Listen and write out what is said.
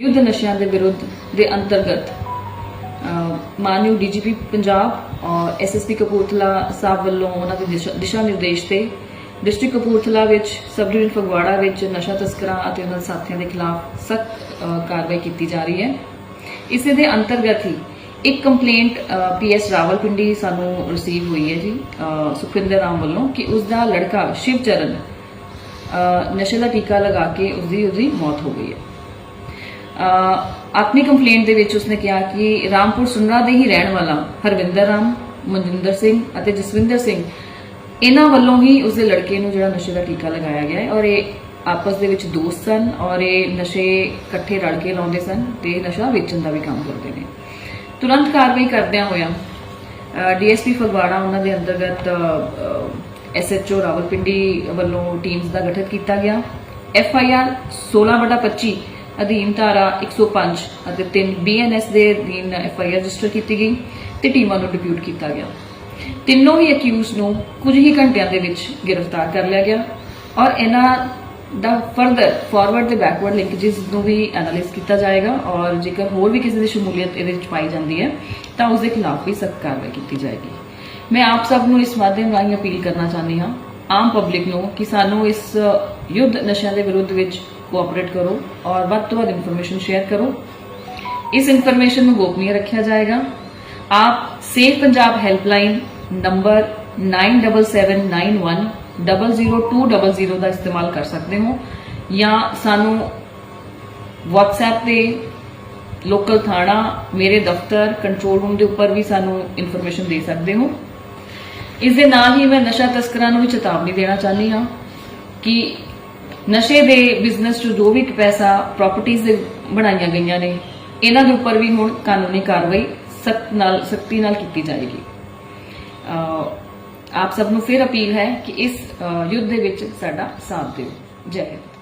ਯੁੱਧ ਨਸ਼ਿਆਂ ਦੇ ਵਿਰੁੱਧ ਦੇ ਅੰਤਰਗਤ ਅਹ, ਮਾਨਯੋਗ ਡੀਜੀਪੀ ਪੰਜਾਬ ਔਰ ਐਸਐਸਪੀ ਕਪੂਰਥਲਾ ਸਾਹਿਬ ਵੱਲੋਂ ਉਹਨਾਂ ਦੇ ਦਿਸ਼ਾ- ਨਿਰਦੇਸ਼ ਤੇ ਡਿਸਟ੍ਰਿਕਟ ਕਪੂਰਥਲਾ ਵਿੱਚ ਸਬ ਡਿਵੀਜ਼ਨ ਫਗਵਾੜਾ ਵਿੱਚ ਨਸ਼ਾ ਤਸਕਰਾਂ ਅਤੇ ਉਹਨਾਂ ਦੇ ਸਾਥੀਆਂ ਦੇ ਖਿਲਾਫ ਸਖਤ ਕਾਰਵਾਈ ਕੀਤੀ ਜਾ ਰਹੀ ਹੈ। ਇਸੇ ਦੇ ਅੰਤਰਗਤ ਹੀ ਇੱਕ ਕੰਪਲੇਂਟ ਪੀਐਸ ਰਾਵਲਪਿੰਡੀ ਸਾਨੂੰ ਰਿਸੀਵ ਹੋਈ ਹੈ ਜੀ ਅਹ, ਸੁਖਵਿੰਦਰ ਰਾਮ ਵੱਲੋਂ ਕਿ ਉਸ ਦਾ ਲੜਕਾ ਸ਼ਿਵਚਰਨ ਅਹ, ਨਸ਼ੇ ਦਾ ਟੀਕਾ ਲਗਾ ਕੇ ਉਸ ਦੀ ਉਹਦੀ ਮੌਤ ਹੋ ਗਈ ਹੈ। ਆਪਣੀ ਕੰਪਲੇਂਟ ਦੇ ਵਿੱਚ ਉਸਨੇ ਕਿਹਾ ਕਿ ਰਾਮਪੁਰ ਸੁਨਰਾ ਦੇ ਹੀ ਰਹਿਣ ਵਾਲਾ ਹਰਵਿੰਦਰ ਰਾਮ, ਮਨਜਿੰਦਰ ਸਿੰਘ ਅਤੇ ਜਸਵਿੰਦਰ ਸਿੰਘ, ਇਹਨਾਂ ਵੱਲੋਂ ਹੀ ਉਸਦੇ ਲੜਕੇ ਨੂੰ ਜਿਹੜਾ ਨਸ਼ੇ ਦਾ ਟੀਕਾ ਲਗਾਇਆ ਗਿਆ ਹੈ ਔਰ ਇਹ ਆਪਸ ਦੇ ਵਿੱਚ ਦੋਸਤ ਸਨ ਔਰ ਇਹ ਨਸ਼ੇ ਇਕੱਠੇ ਰਲ ਕੇ ਲਾਉਂਦੇ ਸਨ ਤੇ ਨਸ਼ਾ ਵੇਚਣ ਦਾ ਵੀ ਕੰਮ ਕਰਦੇ ਨੇ। ਤੁਰੰਤ ਕਾਰਵਾਈ ਕਰਦਿਆਂ ਹੋਇਆਂ ਡੀਐਸਪੀ ਫਗਵਾੜਾ ਉਹਨਾਂ ਦੇ ਅੰਤਰਗਤ ਐਸਐਚਓ ਰਾਵਲਪਿੰਡੀ ਵੱਲੋਂ ਟੀਮਸ ਦਾ ਗਠਨ ਕੀਤਾ ਗਿਆ। ਐਫਆਈਆਰ 16/25 ਅਧੀਨ ਧਾਰਾ 105 ਅਤੇ 3 ਬੀਐਨਐਸ ਦੇ ਅਧੀਨ ਐਫਆਈਆਰ ਰਜਿਸਟਰ ਕੀਤੀ ਗਈ ਤੇ ਟੀਮਾਂ ਨੂੰ ਡਿਪਿਊਟ ਕੀਤਾ ਗਿਆ। ਤਿੰਨੋਂ ਹੀ ਅਕਿਊਜ਼ ਨੂੰ ਕੁਝ ਹੀ ਘੰਟਿਆਂ ਦੇ ਵਿੱਚ ਗ੍ਰਿਫਤਾਰ ਕਰ ਲਿਆ ਗਿਆ ਔਰ ਇਹਨਾਂ ਦਾ ਫਰਦਰ ਫਾਰਵਰਡ ਤੇ ਬੈਕਵਰਡ ਲਿੰਕੇजेस ਨੂੰ ਵੀ ਐਨਾਲਾਈਜ਼ ਕੀਤਾ ਜਾਏਗਾ ਔਰ ਜੇਕਰ ਹੋਰ ਵੀ ਕਿਸੇ ਦੀ ਸ਼ਮੂਲੀਅਤ ਇਹਦੇ ਵਿੱਚ ਪਾਈ ਜਾਂਦੀ ਹੈ, ਤਾਂ ਉਸ ਦੇ ਖਿਲਾਫ ਵੀ ਸਖਤ ਕਾਰਵਾਈ ਕੀਤੀ ਜਾਏਗੀ। ਮੈਂ ਆਪ ਸਭ ਨੂੰ ਇਸ ਮਾਧਿਅਮ ਰਾਹੀਂ ਅਪੀਲ ਕਰਨਾ ਚਾਹੁੰਦੀ ਹਾਂ, ਆਮ ਪਬਲਿਕ ਨੂੰ, ਕਿ ਸਾਨੂੰ ਇਸ ਯੁੱਧ ਨਸ਼ਿਆਂ ਦੇ ਵਿਰੁੱਧ ਵਿੱਚ ਕੋਆਪਰੇਟ ਕਰੋ ਔਰ ਵੱਧ ਤੋਂ ਵੱਧ ਇਨਫੋਰਮੇਸ਼ਨ ਸ਼ੇਅਰ ਕਰੋ। ਇਸ ਇਨਫੋਰਮੇਸ਼ਨ ਨੂੰ ਗੋਪਨੀਯ ਰੱਖਿਆ ਜਾਏਗਾ। ਆਪ ਸੇਫ ਪੰਜਾਬ ਹੈਲਪਲਾਈਨ ਨੰਬਰ 9779100200 ਦਾ ਇਸਤੇਮਾਲ ਕਰ ਸਕਦੇ ਹੋ ਜਾਂ ਸਾਨੂੰ WhatsApp ਤੇ ਲੋਕਲ ਥਾਣਾ, ਮੇਰੇ ਦਫ਼ਤਰ ਕੰਟਰੋਲ ਰੂਮ ਦੇ ਉੱਪਰ ਵੀ ਸਾਨੂੰ ਇਨਫੋਰਮੇਸ਼ਨ ਦੇ ਸਕਦੇ ਹੋ। ਇਸ ਦੇ ਨਾਲ ਹੀ ਮੈਂ ਨਸ਼ਾ ਤਸਕਰਾਂ ਨੂੰ ਵੀ ਚੇਤਾਵਨੀ ਦੇਣਾ ਚਾਹੁੰਦੀ ਹਾਂ ਕਿ ਨਸ਼ੇ ਦੇ ਬਿਜ਼ਨਸ 'ਚ ਜੋ ਵੀ ਪੈਸਾ ਪ੍ਰਾਪਰਟੀਆਂ ਦੇ ਬਣਾਈਆਂ ਗਈਆਂ ਨੇ, ਇਹਨਾਂ ਦੇ ਉੱਪਰ ਵੀ ਹੁਣ ਕਾਨੂੰਨੀ ਕਾਰਵਾਈ ਸਖਤ ਨਾਲ, ਸਖਤੀ ਨਾਲ ਕੀਤੀ ਜਾਏਗੀ। ਆਪ ਸਭ ਨੂੰ ਫਿਰ ਅਪੀਲ ਹੈ ਕਿ ਇਸ ਯੁੱਧ ਦੇ ਵਿੱਚ ਸਾਡਾ ਸਾਥ ਦਿਓ। ਜੈ ਹਿੰਦ।